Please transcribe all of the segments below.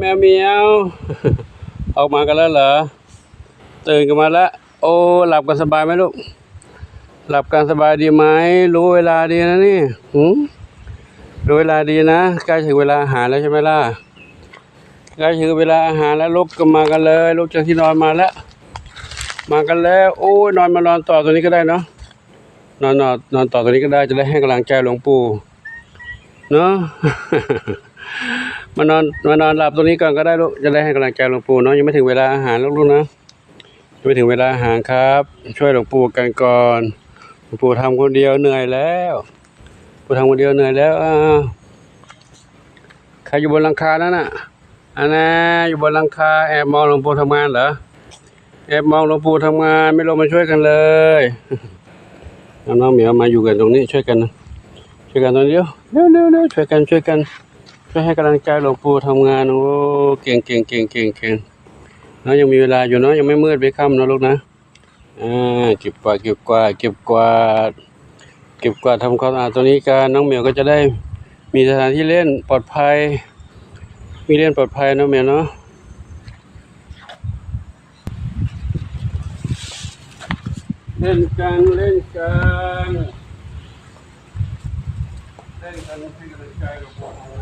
แมวเมียว ออกมากันแล้วเหรอ ตื่นกันมาแล้ว โอ้ หลับกันสบายไหมลูก หลับกันสบายดีไหม รู้เวลาดีนะนี่หืรู้เวลาดีนะ ใกล้ถึงเวลาอาหารแล้วใช่ไหมล่ะ ใกล้ถึงเวลาอาหารแล้วลุกกันมากันเลย ลุกจากที่นอนมาแล้ว มากันแล้ว โอ้ยนอนมานอนต่อตัวนี้ก็ได้เนาะ นอนนอนนอนต่อตัวนี้ก็ได้ จะได้ให้กำลังใจหลวงปู่ เนาะ มานอนมานอนหลับตรงนี้ก่อนก็ได้ลูกจะได้ให้กำลังใจหลวงปู่เนาะยังไม่ถึงเวลาอาหารลูกๆนะยังไม่ถึงเวลาอาหารครับ ช่วยหลวงปู่กันก่อนหลวงปู่ทำคนเดียวเหนื่อยแล้วปู่ทำคนเดียวเหนื่อยแล้วอ้าวใครอยู่บนหลังคานั่นน่ะอันน่ะอยู่บนหลังคาแอบมองหลวงปู่ทำงานเหรอแอบมองหลวงปู่ทำงานไม่ลงมาช่วยกันเลยน้องเหมียวมาอยู่กันตรงนี้ช่วยกันนะช่วยกันตรงนี้เร็วเร็วเร็วเร็วช่วยกันช่วยกัน ช่วยให้กำลังใจหลวงปู่ทำงานโอ้เก่งเก่งเก่งเก่งเก่งเนาะยังมีเวลาอยู่เนาะยังไม่มืดไปค่ำนะลูกนะอ่าเก็บกวาดเก็บกวาดเก็บกวาดเก็บกวาดทำความสะอาดตัวนี้กันน้องเหมียวก็จะได้มีสถานที่เล่นปลอดภัย มีเล่นปลอดภัยเนาะเหมียวเนาะเล่นกันเล่นกันเล่นกันให้กำลังใจหลวงปู่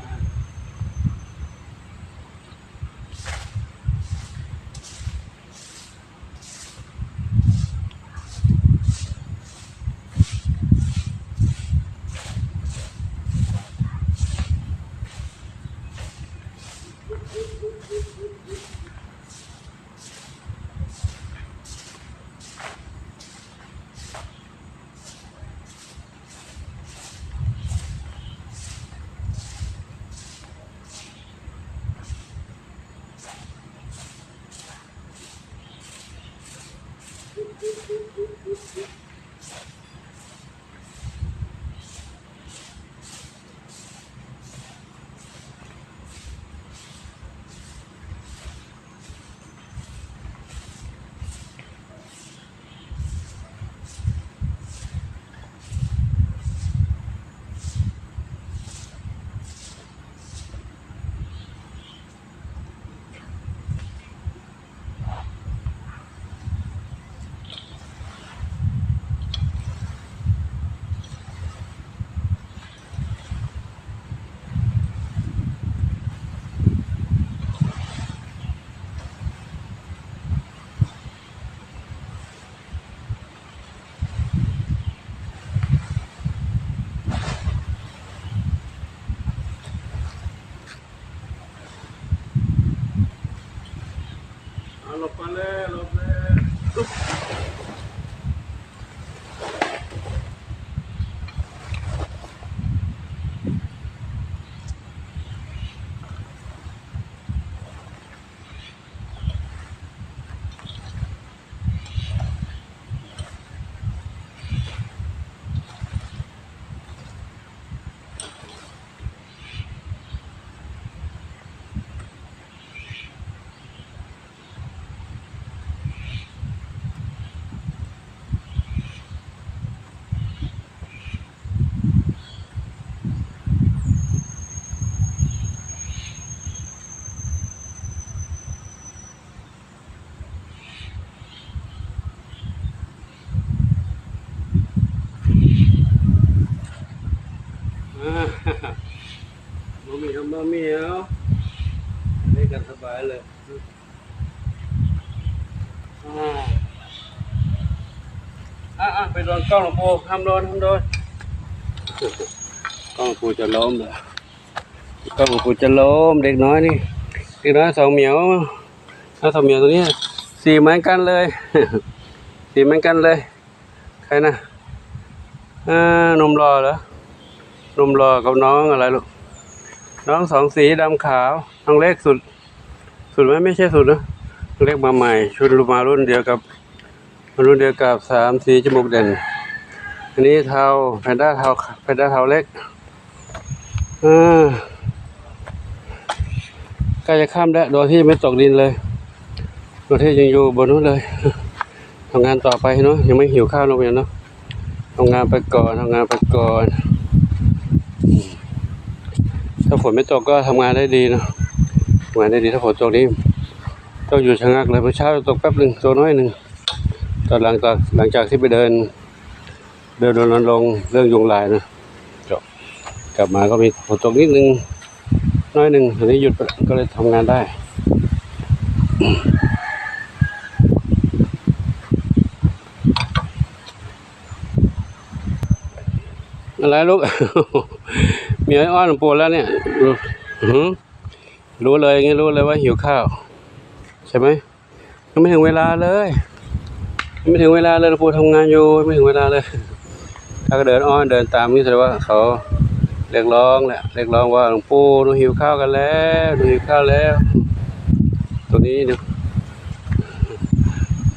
มาเหมียวมาเมียวเล่นกันสบายเลยอ่าอะอะไปโดนกล้องหลวงปู่ห้ามโดนห้ามโดนกล้องหลวงปู่จะล้มเลยกล้องหลวงปู่จะล้มเด็กน้อยนี่เด็กน้อยสองเหมียวถ้าสองเหมียวตัวนี้สี่เหมือนกันเลยสี่เหมือนกันเลย ใครนะอ่านมรอเหรอนมรอกับน้องอะไรลูก น้องสองสีดำขาวน้องเล็กสุด สุดไหมไม่ใช่สุดนะเล็กมาใหม่ ชุดรูมารุ่นเดียวกับรุ่นเดียวกับสามสีจมูกเด่น อันนี้เทาแพนด้าเทาแพนด้าเทาเล็กอ่าใกล้จะข้ามแล้วโดยที่ไม่ตกดินเลยโดยที่ยังอยู่บนนู้นเลยทำงานต่อไปเนาะยังไม่หิวข้าวลงไปเนาะทำงานไปก่อนทำงานไปก่อน ถ้าฝนไม่ตกก็ทำงานได้ดีเนอะทำงานได้ดีถ้าฝนตกนี้ต้องอยู่ชะงักเลยเมื่อเช้าตกแป๊บหนึ่งตัวน้อยหนึ่งตอนหลังจากหลังจากที่ไปเดิน เดินรณรงเรื่องยุงลายนะจบกลับมาก็มีฝนตกนิดนึงน้อยหนึ่งทีนี้หยุดก็เลยทำงานได้อะไรลูก มีอ้อนหลวงปู่แล้วเนี่ยรู้รู้เลยงี้รู้เลยว่าหิวข้าว ใช่ไหมยังไม่ถึงเวลาเลยยังไม่ถึงเวลาเลยหลวงปู่ทำงานอยู่ไม่ถึงเวลาเลย ถ้าก็เดินอ้อนเดินตามนี่แสดงว่าเขาเรียกร้องแหละเรียกร้องว่าหลวงปู่หนูหิวข้าวกันแล้วหนูหิวข้าวแล้ว ตัวนี้เดี๋ย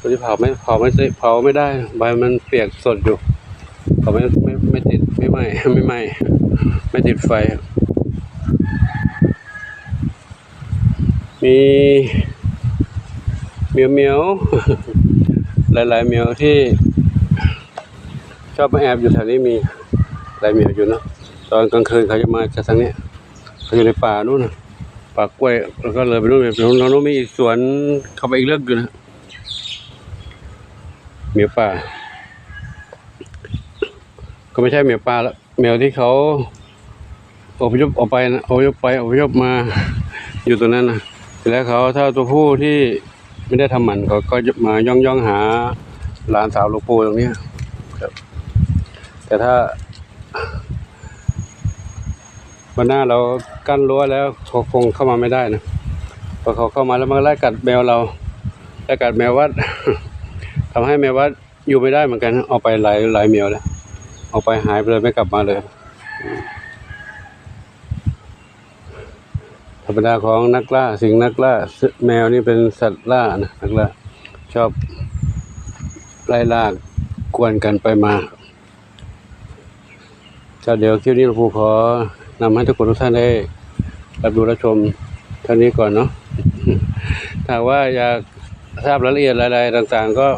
ตัวนี้เผาไม่เผาไม่ได้เผาไม่ได้ใบมันเปียกสดอยู่เผาไม่ไม่ไม่ติดไม่ไหม้ไม่ไหม้ ไม่ติดไฟ มีเมียวเมียวหลายๆเมียวที่ ชอบมาแอบอยู่แถวนี้มีหลายเมียวอยู่นะตอนกลางคืนเขาจะมาจากทางนี้เขาอยู่ในป่านู่นนะป่ากล้วยแล้วก็เลยไปนู่นไปนู่นแล้วนู่นมีอีกสวนเข้าไปอีกเรื่องอยู่นะเมียวป่า ก็ไม่ใช่เมียวป่าแล้ว เหมียวที่เขาอพยพออกไปนะอพยพไปอพยพมาอยู่ตรงนั้นนะแล้วเขาถ้าตัวผู้ที่ไม่ได้ทำหมันเขาก็จะมาย่องย่องหาหลานสาวลวงปู่ตรงเนี้ยแต่ถ้าวันหน้าเรากั้นรั้วแล้วเขาคงเข้ามาไม่ได้นะพอเขาเข้ามาแล้วมันก็ไล่กัดแมวเราไล่กัดแมววัดทำให้แมววัดอยู่ไม่ได้เหมือนกันเอาไปหลายหลายแมวแล้ว เอาไปหายไปเลยไม่กลับมาเลย ธรรมดาของนักล่าสิงนักล่าแมวนี่เป็นสัตว์ล่านะนักล่าชอบไล่ล่ากวนกันไปมาก็เดี๋ยวคลิปนี้หลวงปู่ขอนำให้ทุกคนทุกท่านได้รับดูรับชมเท่านี้ก่อนเนาะถ้าว่าอยากทราบรายละเอียดอะไรต่าง ๆ ก็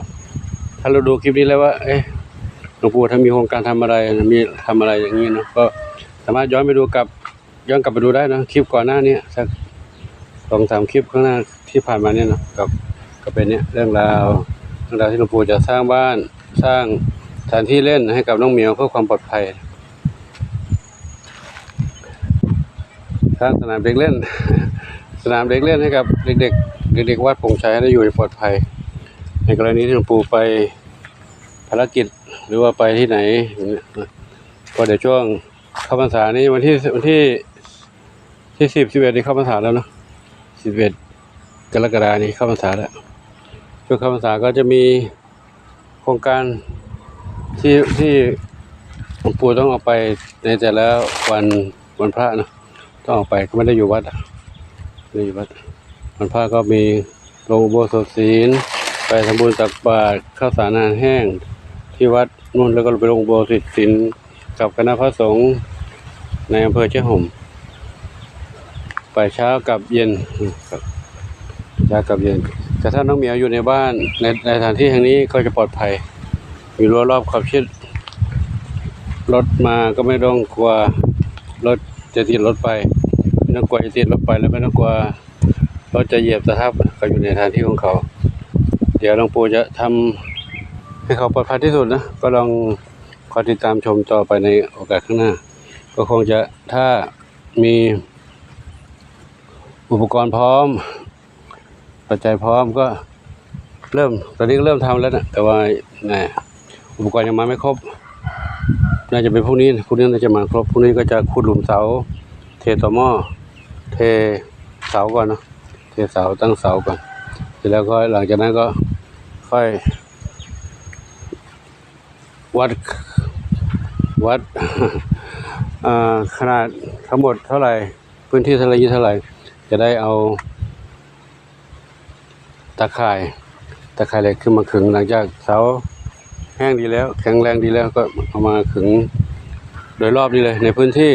ถ้าเราดูคลิปนี้แล้วว่า เอ๊ะ หลวงปู่ถ้ามีโครงการทำอะไรมีทำอะไรอย่างนี้เนาะก็สามารถย้อนไปดูกลับย้อนกลับไปดูได้นะคลิปก่อนหน้านี้สักสองสามคลิปข้างหน้าที่ผ่านมาเนี่ยนะกับก็เป็นเนี่ยเรื่องราวเรื่องราวที่หลวงปู่จะสร้างบ้านสร้างสถานที่เล่นให้กับน้องเหมียวเพื่อความปลอดภัย สร้างสนามเด็กเล่น สนามเด็กเล่นให้กับเด็กๆเด็กๆวัดผงชัยให้ได้อยู่อย่างปลอดภัย ในกรณีที่หลวงปู่ไปภารกิจ หรือว่าไปที่ไหนก็เดี๋ยวช่วงเข้าพรรษานี้วันที่วันที่ที่สิบสิบเอ็ดนี่เข้าพรรษาแล้วเนาะสิบเอ็ดกรกฎานี้เข้าพรรษาแล้วช่วงเข้าพรรษาก็จะมีโครงการที่ที่หลวงปู่ต้องเอาไปในแต่ละวันวันพระเนาะต้องออกไปก็ไม่ได้อยู่วัดอะไม่ได้อยู่วัดวันพระก็มีลงอุโบสถศีล ไปทำบุญตักบาตรข้าวสารอาหารแห้งที่วัด นู่นแล้วก็ไปลงโบสถศีลกับคณะพระสงฆ์ในอำเภอเจ้าห่มไปเช้ากับเย็นเช้ากับเย็น แต่ถ้าน้องเหมียวอยู่ในบ้านในในสถานที่แห่งนี้ก็จะปลอดภัย มีรั้วรอบขอบชิดรถมาก็ไม่ต้องกลัวรถจะติดรถไปไม่ต้องกลัวจะติดรถไปแล้วไม่ต้องกลัวรถจะเหยียบสะทับก็อยู่ในสถานที่ของเขา เดี๋ยวหลวงปู่จะทำ ให้เขาปลอดภัยที่สุดนะ ก็ลองคอยติดตามชมต่อไปในโอกาสข้างหน้า ก็คงจะถ้ามีอุปกรณ์พร้อม ปัจจัยพร้อมก็เริ่ม ตอนนี้ก็เริ่มทำแล้วนะแต่ว่านะอุปกรณ์ยังมาไม่ครบ น่าจะเป็นพวกนี้พวกนี้น่าจะมาครบพวกนี้ก็จะขุดหลุมเสา เทต่อหม้อ เทเสาก่อนเนาะ เทเสาตั้งเสาก่อน เสร็จแล้วก็หลังจากนั้นก็ค่อย วัดวัดขนาดทั้งหมดเท่าไหร่ พื้นที่เท่าไหร่ยี่เท่าไหร่ จะได้เอาตะข่ายตะข่ายเหล็กขึ้นมาขึงหลังจากเสาแห้งดีแล้ว แข็งแรงดีแล้วก็เอามาขึงโดยรอบนี้เลย ในพื้นที่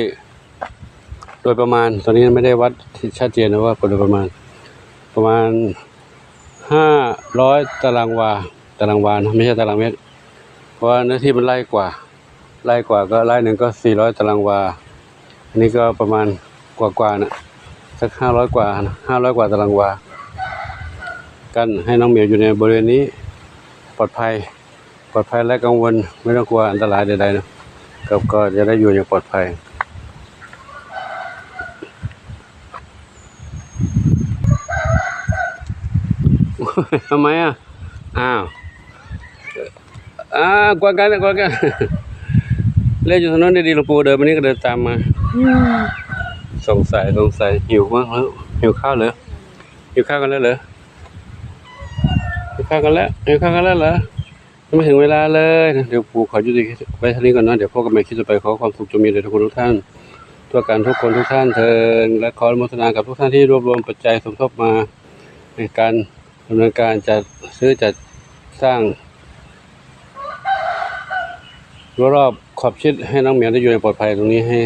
โดยประมาณ ตอนนี้ไม่ได้วัดชัดเจนนะว่าโดยประมาณ ประมาณห้าร้อยตารางวา ตารางวานะไม่ใช่ตารางเมตร ราะว่าเนื้อที่มันไร่กว่าไร่กว่าก็ไร่หนึ่งก็สี่ร้อยตารางวา อันนี้ก็ประมาณกว่ากว่านะสักห้าร้อยกว่าห้าร้อยกว่าตารางวา กันให้น้องเหมียวอยู่ในบริเวณนี้ปลอดภัย ปลอดภัยและกังวลไม่ต้องกลัวอันตรายใดๆนะกก็จะได้อยู่อย่างปลอดภัยทำไมอะ อ้าว อ่ากวนกันกวนกันเล่นอยู่ถนนดีๆหลวงปู่เดินมานี่ก็เดินตามมาสงสัยสงสัยหิวมากแล้วหิวข้าวเหรอหิวข้าวกันแล้วเหรอหิวข้าวกันแล้วหิวข้าวกันแล้วเหรอยังไม่ถึงเวลาเลยเดี๋ยวปู่ขอยุติไว้เท่านี้ก่อนนะเดี๋ยวพบกันใหม่คลิปต่อไปขอความสุขจงมีแด่ทุกคนทุกท่านทั่วกันทุกคนทุกท่านเทินและขออนุโมทนากับทุกท่านที่รวบรวมปัจจัยสมทบมาในการดำเนินการจัดซื้อจัดสร้าง รั้วรอบขอบชิดให้น้องเหมียวได้อยู่ในปลอดภัยตรงนี้ให้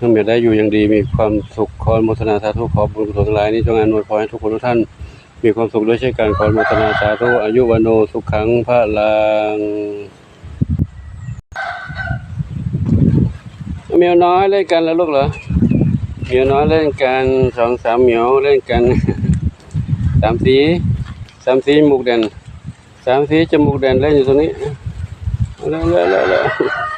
น้องเหมียวได้อยู่อย่างดี มีความสุขขอนุโมทนาสาธุขอบุญกุศลทั้งหลายนี้จงอำนวยพรให้ทุกคนทุกท่าน มีความสุขด้วยเช่นกันขอนุโมทนาสาธุอายุวันโนสุขังพระลังเหมียวน้อยเล่นกันแล้วลูกเหรอเหมียวน้อยเล่นกันสองสามเหมียวเล่นกันสามสีสามสีจมูกเด่นสามสีจมูกเด่นเล่นอยู่ตรงนี้ เร็วเ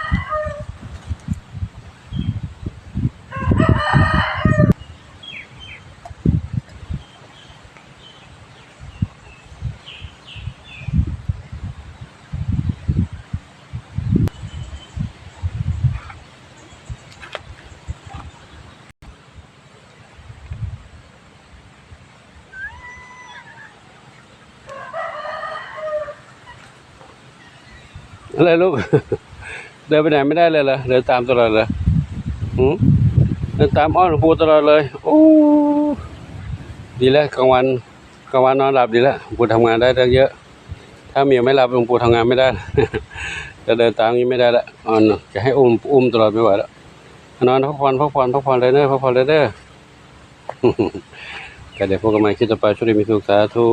อะไรลูก เดินไปไหนไม่ได้เลยเหรอเดินตามตลอดเลยหืมเดินตามอ้อนหลวงปู่ตลอดเลย โอ้ดีแล้วกลางวันกลางวันนอนหลับดีแล้วหลวงปู่ทำงานได้ตั้งเยอะ ถ้าเมียไม่หลับหลวงปู่ทำงานไม่ได้จะเดินตามนี้ไม่ได้ละอ่อนจะให้อุ้มอุ้มตลอดไม่ไหวแล้วนอนพักผ่อนพักผ่อนพักผ่อนเลยเด้อพักผ่อนเลยเด้อก็เดี๋ยวพวกกันใหม่คิดต่อไปช่วยมีสุขสาธุ